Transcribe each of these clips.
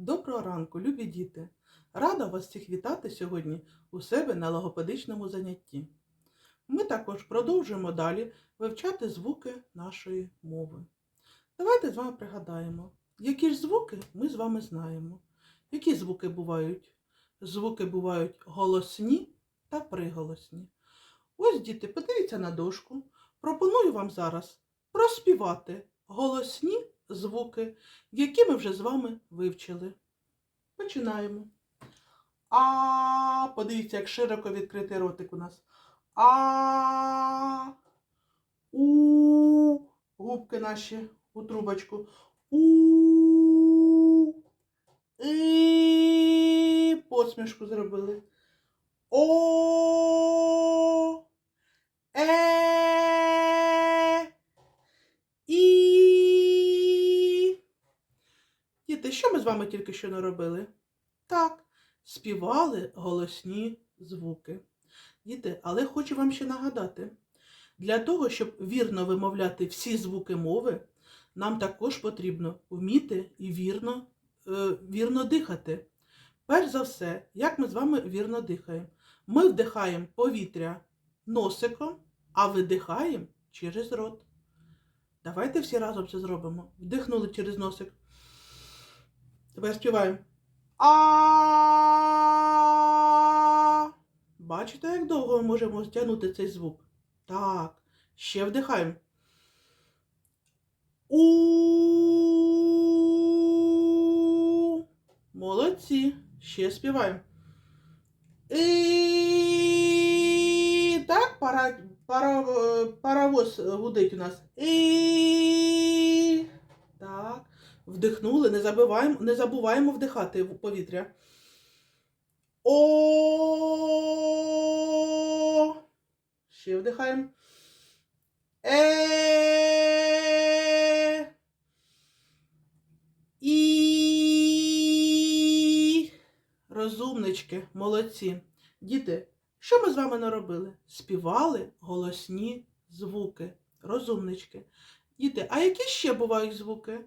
Доброго ранку, любі діти! Рада вас всіх вітати сьогодні у себе на логопедичному занятті. Ми також продовжуємо далі вивчати звуки нашої мови. Давайте з вами пригадаємо, які ж звуки ми з вами знаємо. Які звуки бувають? Звуки бувають голосні та приголосні. Ось, діти, подивіться на дошку. Пропоную вам зараз проспівати голосні звуки, які ми вже з вами вивчили. Починаємо. А, подивіться, як широко відкритий ротик у нас. А, у, губки наші у трубочку. У, і, посмішку зробили. О, е, що ми з вами тільки що наробили? Так, співали голосні звуки. Діти, але хочу вам ще нагадати: для того, щоб вірно вимовляти всі звуки мови, нам також потрібно вміти і вірно, е, вірно дихати. Перш за все, як ми з вами вірно дихаємо? Ми вдихаємо повітря носиком, а видихаємо через рот. Давайте всі разом це зробимо. Вдихнули через носик. Тепер співаємо. А. Бачите, як довго ми можемо стягнути цей звук? Так. Ще вдихаємо. У. Молодці. Ще співаємо. І. Так, пара, пара, паровоз гудить у нас. І. Так. Вдихнули, не забуваємо, не забуваємо вдихати в повітря. О. Ще вдихаємо. Е. І. Розумнички, молодці. Діти, що ми з вами наробили? Співали голосні звуки. Розумнички. Діти, а які ще бувають звуки?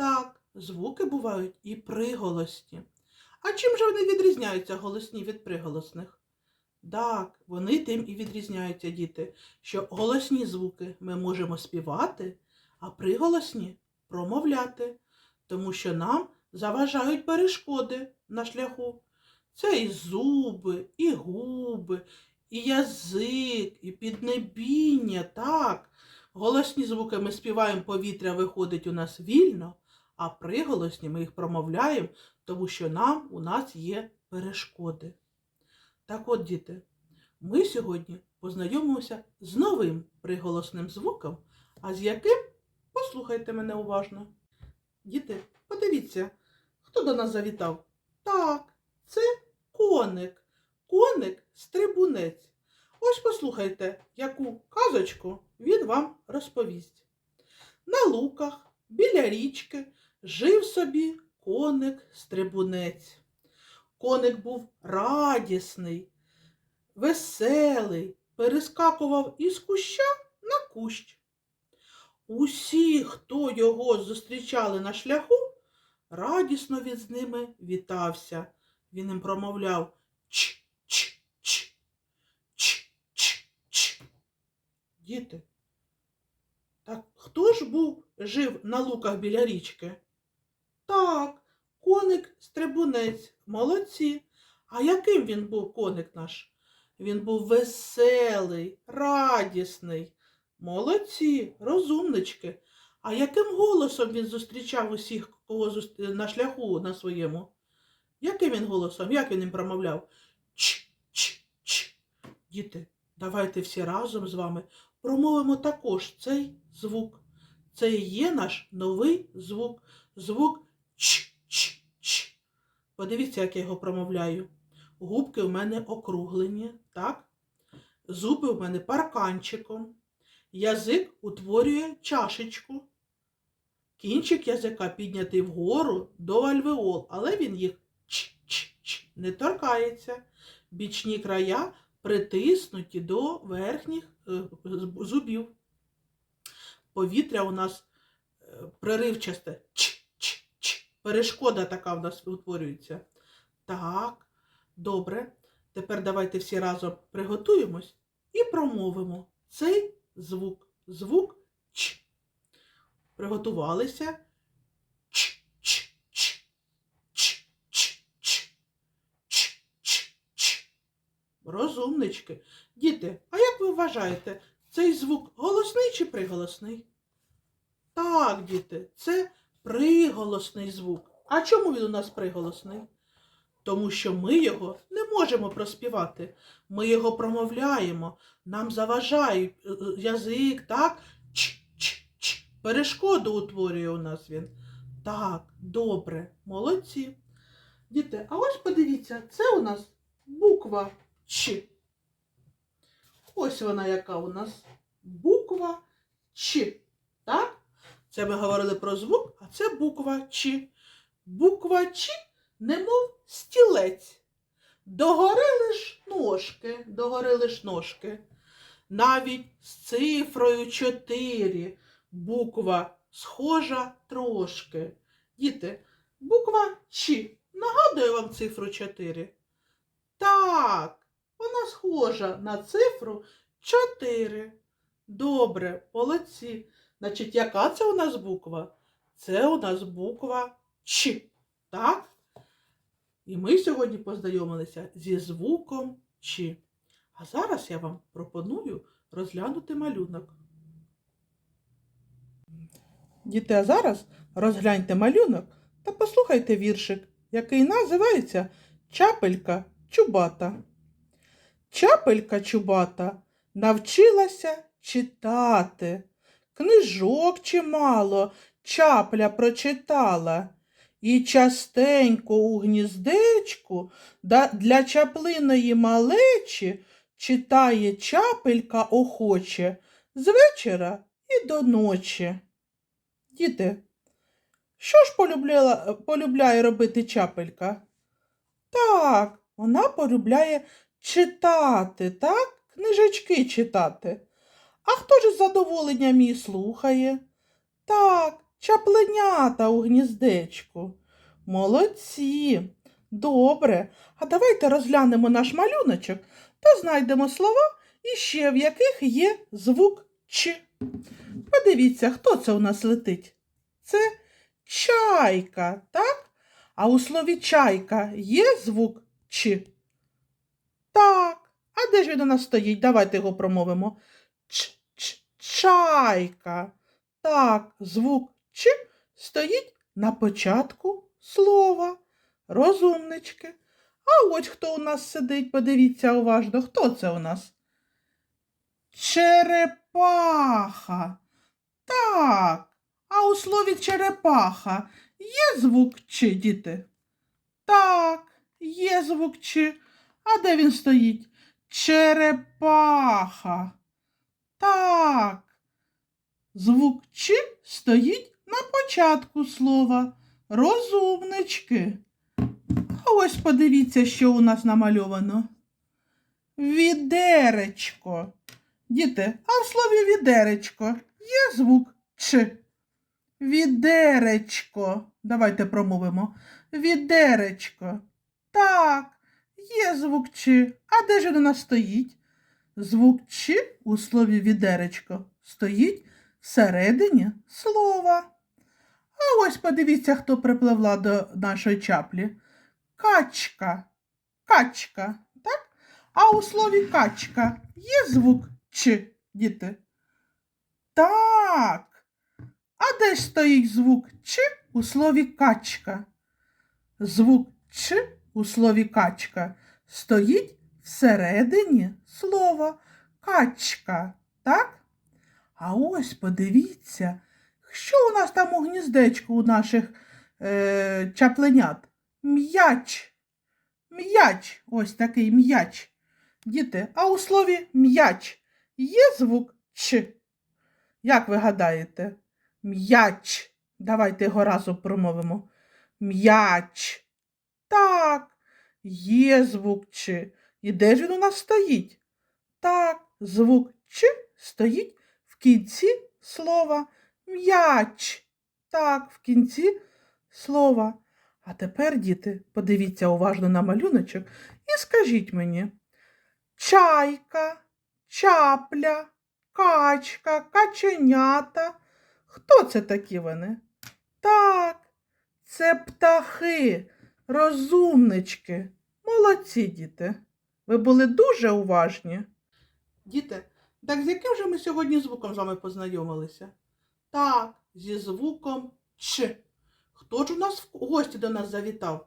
Так, звуки бувають і приголосні. А чим же вони відрізняються голосні від приголосних? Так, вони тим і відрізняються, діти, що голосні звуки ми можемо співати, а приголосні промовляти, тому що нам заважають перешкоди на шляху. Це і зуби, і губи, і язик, і піднебіння, так. Голосні звуки ми співаємо, повітря виходить у нас вільно, а приголосні ми їх промовляємо, тому що нам у нас є перешкоди. Так от, діти, ми сьогодні познайомимося з новим приголосним звуком, а з яким послухайте мене уважно. Діти, подивіться, хто до нас завітав? Так, це коник, коник-стрибунець. Ось послухайте, яку казочку він вам розповість. На луках, біля річки, жив собі коник-стрибунець. Коник був радісний, веселий, перескакував із куща на кущ. Усі, хто його зустрічали на шляху, радісно він з ними вітався. Він їм промовляв ч ч ч ч ч ч Діти, так хто ж був жив на луках біля річки? Так, коник стрибунець, молодці. А яким він був коник наш? Він був веселий, радісний. Молодці, розумнички. А яким голосом він зустрічав усіх, кого на шляху на своєму? Яким він голосом? Як він їм промовляв? Ч, ч, ч. Діти, давайте всі разом з вами промовимо також цей звук. Це і є наш новий звук. Звук. Подивіться, як я його промовляю. Губки в мене округлені, так? Зуби в мене парканчиком. Язик утворює чашечку. Кінчик язика піднятий вгору до альвеол, але він їх ч-ч-ч не торкається. Бічні края притиснуті до верхніх е, зубів. Повітря у нас е, проривчасте ч-ч-ч. Перешкода така в нас утворюється. Так, добре. Тепер давайте всі разом приготуємось і промовимо цей звук. Звук Ч. Приготувалися. Розумнички. Діти, а як ви вважаєте, цей звук голосний чи приголосний? Так, діти, це приголосний звук. А чому він у нас приголосний? Тому що ми його не можемо проспівати. Ми його промовляємо. Нам заважає е, е, язик, так? Ч, ч, ч. Перешкоду утворює у нас він. Так, добре, молодці. Діти, а ось подивіться, це у нас буква Ч. Ось вона яка у нас буква Ч. Так? Це ми говорили про звук, а це буква Ч. Буква Ч, немов стілець. Догори лиш ножки, догори лиш ножки. Навіть з цифрою 4 буква схожа трошки. Діти, буква Ч нагадує вам цифру 4? Так, вона схожа на цифру 4. Добре, молодці. Значить, яка це у нас буква? Це у нас буква Ч. Так? І ми сьогодні познайомилися зі звуком Ч. А зараз я вам пропоную розглянути малюнок. Діти, а зараз розгляньте малюнок та послухайте віршик, який називається Чапелька чубата. Чапелька чубата навчилася читати. Книжок чимало чапля прочитала. І частенько у гніздечку для чаплиної малечі читає чапелька охоче з вечора і до ночі. Діти, що ж полюбляла, полюбляє робити чапелька? Так, вона полюбляє читати, так? Книжечки читати. А хто ж з задоволенням її слухає? Так, чапленята у гніздечку. Молодці. Добре. А давайте розглянемо наш малюночок та знайдемо слова, іще в яких є звук Ч. Подивіться, хто це у нас летить? Це чайка, так? А у слові чайка є звук Ч? Так. А де ж він у нас стоїть? Давайте його промовимо. Ч, чайка. Так, звук Ч стоїть на початку слова. Розумнички. А ось хто у нас сидить, подивіться уважно, хто це у нас? Черепаха. Так. А у слові черепаха є звук Ч, діти? Так, є звук Ч. А де він стоїть? Черепаха. Так. Звук Ч стоїть на початку слова. Розумнички. А ось подивіться, що у нас намальовано. Відеречко. Діти, а в слові відеречко є звук Ч. Відеречко. Давайте промовимо. Відеречко. Так, є звук Ч. А де ж у нас стоїть? Звук Ч у слові відеречко стоїть всередині слова. А ось подивіться, хто припливла до нашої чаплі. Качка. Качка, так? А у слові качка є звук Ч, діти? Так. А де ж стоїть звук Ч у слові качка? Звук Ч у слові качка стоїть всередині слова качка, так? А ось подивіться, що у нас там у гніздечку у наших е, чапленят? М'яч. М'яч. Ось такий м'яч. Діти, а у слові м'яч є звук Ч? Як ви гадаєте? М'яч. Давайте його разом промовимо. М'яч. Так, є звук Ч. І де ж він у нас стоїть? Так, звук Ч стоїть кінці слова м'яч. Так, в кінці слова. А тепер, діти, подивіться уважно на малюночок і скажіть мені. Чайка, чапля, качка, каченята. Хто це такі вони? Так, це птахи, розумнички. Молодці, діти. Ви були дуже уважні. Діти, так з яким же ми сьогодні звуком з вами познайомилися? Так, зі звуком Ч. Хто ж у нас в гості до нас завітав?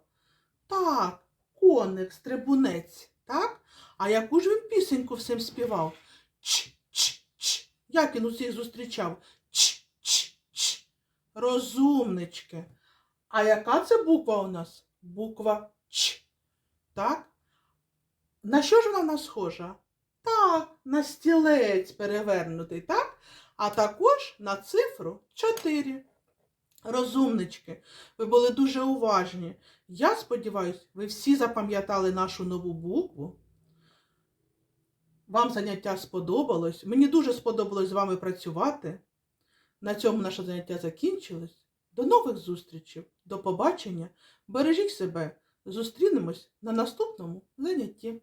Так, коник, стрибунець, так? А яку ж він пісеньку всім співав? Ч, ч, ч. Як він усіх зустрічав? Ч, ч, ч. Розумнички. А яка це буква у нас? Буква Ч. Так? На що ж вона схожа? Так, на стілець перевернутий, так? А також на цифру 4. Розумнички, ви були дуже уважні. Я сподіваюся, ви всі запам'ятали нашу нову букву. Вам заняття сподобалось. Мені дуже сподобалось з вами працювати. На цьому наше заняття закінчилось. До нових зустрічей. До побачення. Бережіть себе. Зустрінемось на наступному занятті.